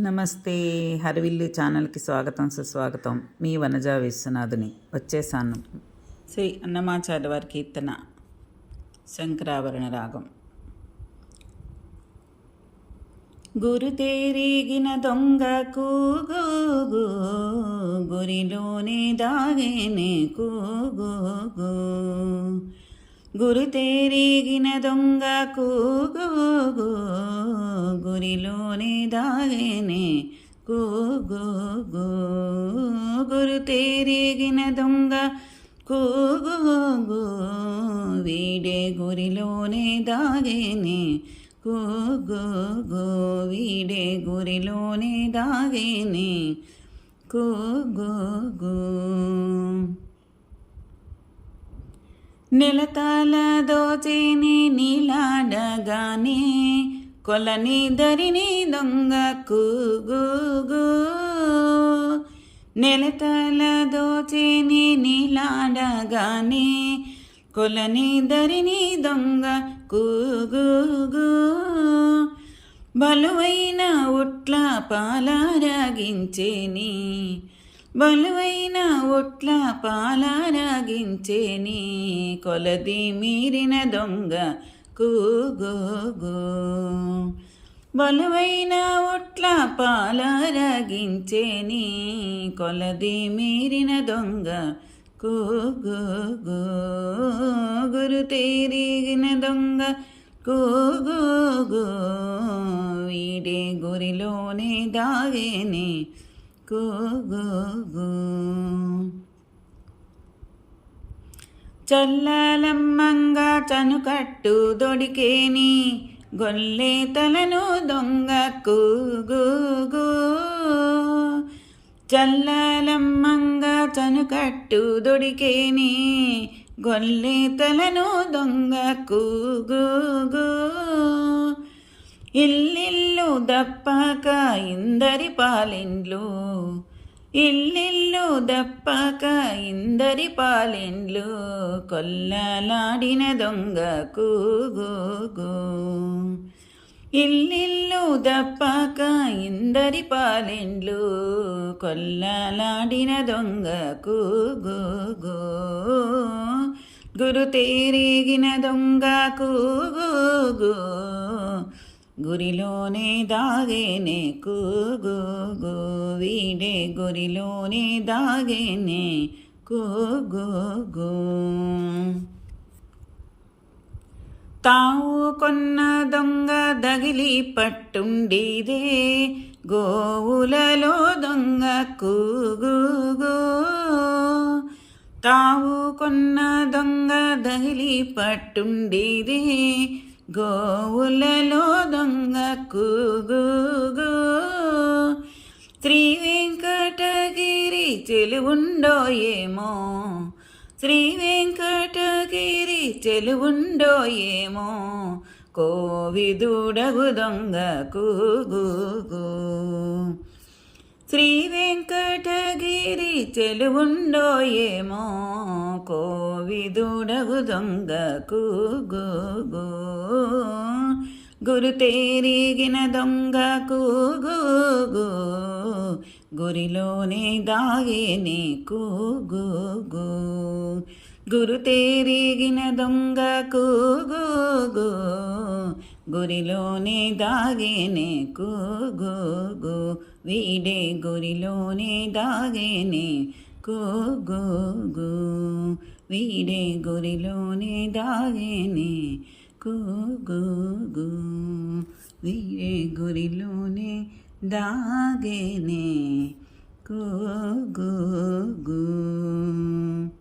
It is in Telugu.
నమస్తే హరివిల్లు ఛానల్కి స్వాగతం సుస్వాగతం. మీ వనజ విశ్వనాథుని. వచ్చేసాను. శ్రీ అన్నమాచార్య వారి కీర్తన శంకరాభరణ రాగం. గురుతేరిగిన దొంగకు దొంగ గురిలోనే దాగేనే కూ గురు తేరిగిన దొంగ కూగు గురిలోనే దాగేనే కూగు గురు తేరిగిన దొంగ కూగు వీడే గురిలోనే దాగేనే కూగు వీడే గురిలోనే దాగేనే కూగు నెలతాల దోచేని నీలాడగానే కొలని దరిని దొంగ కూగు నెలతల దోచేని నీలాడగానే కొలని దరిని దొంగ కూగు బలువైన ఉట్ల పాలారగించేని బలువైన ఒట్ల పాలారాగించేని కొలది మీరిన దొంగ కూగోగో. బలువైన ఒట్ల పాలారాగించేని కొలది మీరిన దొంగ కూగోగో. గురు తేరిగిన దొంగ కూగోగో. వీడే గురిలోనే దాగేనే చల్లలమ్మంగా చనుకట్టు దొడికేని గొల్లే తలను దొంగ గూగు చల్లలమ్మంగా చనుకట్టు దొడికేని గొల్లే తలను దొంగకు గూగు ఇల్లిల్లు దప్పాక ఇందరి పాలిండ్లు. ఇల్లిల్లు దప్పాక ఇందరి పాలిండ్లు. కొల్లలాడిన దొంగ కూగు ఇల్లిల్లు దప్పాక ఇందరి పాలిండ్లు. కొల్లలాడిన దొంగ కూగు గురు తేరిగిన దొంగ కూగు గురిలోనే దాగేనే కూగు వీడే గురిలోనే దాగేనే కూగు తావు కొన్న దొంగ దగిలి పట్టుండిదే గోవులలో దొంగ కూగు తావు కొన్న దొంగ దగిలి పట్టుండిదే గోవులలో దొంగ శ్రీ వెంకటగిరి చెలువుండో ఏమో. శ్రీ వెంకటగిరి చెలువుండో ఏమో. కోవిదుడగు దొంగ కూగు శ్రీ వెంకటగిరి చెలువుండో ఏమో. కోవిదుడగు దొంగ కూగు గురు తేరిగిన దొంగ కూగు గురిలోనే దాగేనే కూగు గురు తేరిగిన దొంగ కూగు గురిలోనే దాగే నీకు కూగు వీడే గురిలోనే దాగేనే Go, go, go. Vire gorilone dagene. Go, go, go.